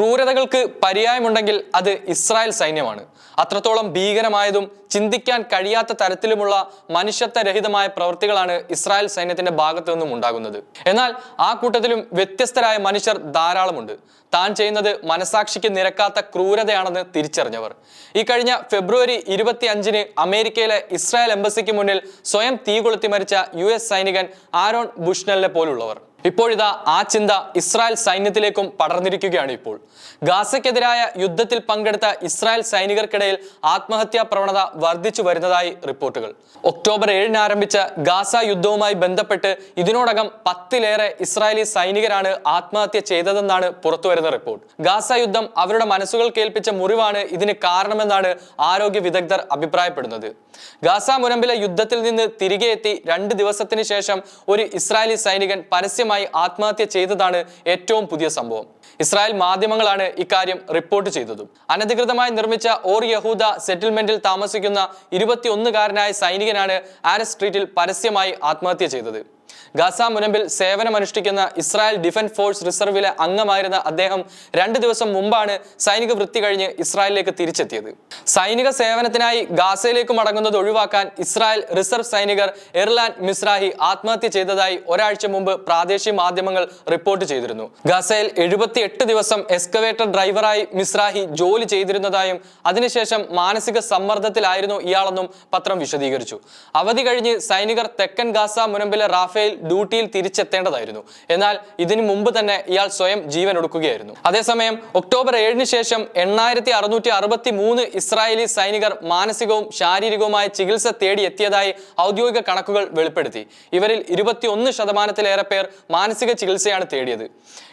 ക്രൂരതകൾക്ക് പര്യായമുണ്ടെങ്കിൽ അത് ഇസ്രായേൽ സൈന്യമാണ്. അത്രത്തോളം ഭീകരമായതും ചിന്തിക്കാൻ കഴിയാത്ത തരത്തിലുമുള്ള മനുഷ്യത്വരഹിതമായ പ്രവൃത്തികളാണ് ഇസ്രായേൽ സൈന്യത്തിന്റെ ഭാഗത്തു നിന്നും ഉണ്ടാകുന്നത്. എന്നാൽ ആ കൂട്ടത്തിലും വ്യത്യസ്തരായ മനുഷ്യർ ധാരാളമുണ്ട്. താൻ ചെയ്യുന്നത് മനസാക്ഷിക്ക് നിരക്കാത്ത ക്രൂരതയാണെന്ന് തിരിച്ചറിഞ്ഞവർ. ഈ കഴിഞ്ഞ ഫെബ്രുവരി ഇരുപത്തി അഞ്ചിന് അമേരിക്കയിലെ ഇസ്രായേൽ എംബസിക്ക് മുന്നിൽ സ്വയം തീ കൊളുത്തി മരിച്ച യു സൈനികൻ ആരോൺ ബുഷ്നലിനെ പോലുള്ളവർ. ഇപ്പോഴിതാ ആ ചിന്ത ഇസ്രായേൽ സൈന്യത്തിലേക്കും പടർന്നിരിക്കുകയാണ് ഇപ്പോൾ. ഗാസയ്ക്കെതിരായ യുദ്ധത്തിൽ പങ്കെടുത്ത ഇസ്രായേൽ സൈനികർക്കിടയിൽ ആത്മഹത്യാ പ്രവണത വർദ്ധിച്ചു വരുന്നതായി റിപ്പോർട്ടുകൾ. ഒക്ടോബർ ഏഴിന് ആരംഭിച്ച ഗാസ യുദ്ധവുമായി ബന്ധപ്പെട്ട് ഇതിനോടകം പത്തിലേറെ ഇസ്രായേലി സൈനികരാണ് ആത്മഹത്യ ചെയ്തതെന്നാണ് പുറത്തുവരുന്ന റിപ്പോർട്ട്. ഗാസ യുദ്ധം അവരുടെ മനസ്സുകൾ കേൾപ്പിച്ച മുറിവാണ് ഇതിന് കാരണമെന്നാണ് ആരോഗ്യ വിദഗ്ധർ അഭിപ്രായപ്പെടുന്നത്. ഗാസ മുനമ്പിലെ യുദ്ധത്തിൽ നിന്ന് തിരികെ എത്തി രണ്ട് ദിവസത്തിന് ശേഷം ഒരു ഇസ്രായേലി സൈനികൻ പരസ്യമായി ആത്മഹത്യ ചെയ്തതാണ് ഏറ്റവും പുതിയ സംഭവം. ഇസ്രായേൽ മാധ്യമങ്ങളാണ് ഇക്കാര്യം റിപ്പോർട്ട് ചെയ്തതും. അനധികൃതമായി നിർമ്മിച്ച ഓർ യഹൂദ സെറ്റിൽമെന്റിൽ താമസിക്കുന്ന ഇരുപത്തിയൊന്നുകാരനായ സൈനികനാണ് ആരസ് സ്ട്രീറ്റിൽ പരസ്യമായി ആത്മഹത്യ ചെയ്തത്. ഗാസ മുനമ്പിൽ സേവനമനുഷ്ഠിക്കുന്ന ഇസ്രായേൽ ഡിഫൻസ് ഫോഴ്സ് റിസർവിലെ അംഗമായിരുന്ന അദ്ദേഹം രണ്ട് ദിവസം മുമ്പാണ് സൈനിക വൃത്തി കഴിഞ്ഞ് ഇസ്രായേലിലേക്ക് തിരിച്ചെത്തിയത്. സൈനിക സേവനത്തിനായി ഗാസയിലേക്ക് മടങ്ങുന്നത് ഒഴിവാക്കാൻ ഇസ്രായേൽ റിസർവ് സൈനികർ എർലാൻ മിസ്രാഹി ആത്മഹത്യ ചെയ്തതായി ഒരാഴ്ച മുമ്പ് പ്രാദേശിക മാധ്യമങ്ങൾ റിപ്പോർട്ട് ചെയ്തിരുന്നു. ഗാസയിൽ എഴുപത്തിയെട്ട് ദിവസം എക്സ്കവേറ്റർ ഡ്രൈവറായി മിസ്രാഹി ജോലി ചെയ്തിരുന്നതായും അതിനുശേഷം മാനസിക സമ്മർദ്ദത്തിലായിരുന്നു ഇയാളെന്നും പത്രം വിശദീകരിച്ചു. അവധി കഴിഞ്ഞ് സൈനികർ തെക്കൻ ഗാസ മുനമ്പിലെ റാഫേൽ ഡ്യൂട്ടിയിൽ തിരിച്ചെത്തേണ്ടതായിരുന്നു. എന്നാൽ ഇതിനു മുമ്പ് തന്നെ ഇയാൾ സ്വയം ജീവൻ ഒടുക്കുകയായിരുന്നു അതേസമയം ഒക്ടോബർ ഏഴിന് ശേഷം എണ്ണായിരത്തി അറുന്നൂറ്റി അറുപത്തി മൂന്ന് ഇസ്രായേലി സൈനികർ മാനസികവും ശാരീരികവുമായ ചികിത്സ തേടി എത്തിയതായി ഔദ്യോഗിക കണക്കുകൾ വെളിപ്പെടുത്തി. ഇവരിൽ ഇരുപത്തിയൊന്ന് ശതമാനത്തിലേറെ പേർ മാനസിക ചികിത്സയാണ് തേടിയത്.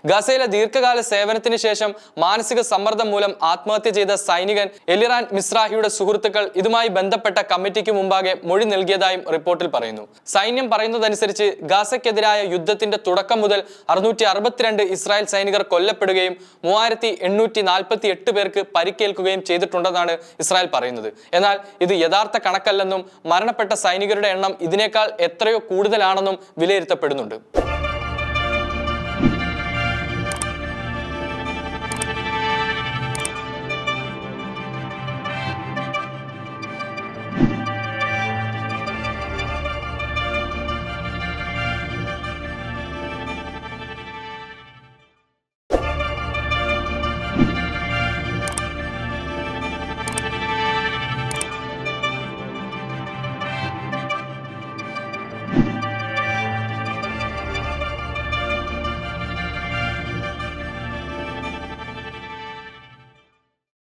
ഗസയിലെ ദീർഘകാല സേവനത്തിന് ശേഷം മാനസിക സമ്മർദ്ദം മൂലം ആത്മഹത്യ ചെയ്ത സൈനികൻ എലിറാൻ മിസ്രാഹിയുടെ സുഹൃത്തുക്കൾ ഇതുമായി ബന്ധപ്പെട്ട കമ്മിറ്റിക്ക് മുമ്പാകെ മൊഴി നൽകിയതായും റിപ്പോർട്ടിൽ പറയുന്നു. സൈന്യം പറയുന്നതനുസരിച്ച് ഗാസയ്ക്കെതിരായ യുദ്ധത്തിന്റെ തുടക്കം മുതൽ അറുന്നൂറ്റി അറുപത്തിരണ്ട് ഇസ്രായേൽ സൈനികർ കൊല്ലപ്പെടുകയും മൂവായിരത്തി എണ്ണൂറ്റി നാൽപ്പത്തി എട്ട് പേർക്ക് പരിക്കേൽക്കുകയും ചെയ്തിട്ടുണ്ടെന്നാണ് ഇസ്രായേൽ പറയുന്നത്. എന്നാൽ ഇത് യഥാർത്ഥ കണക്കല്ലെന്നും മരണപ്പെട്ട സൈനികരുടെ എണ്ണം ഇതിനേക്കാൾ എത്രയോ കൂടുതലാണെന്നും വിലയിരുത്തപ്പെടുന്നുണ്ട്.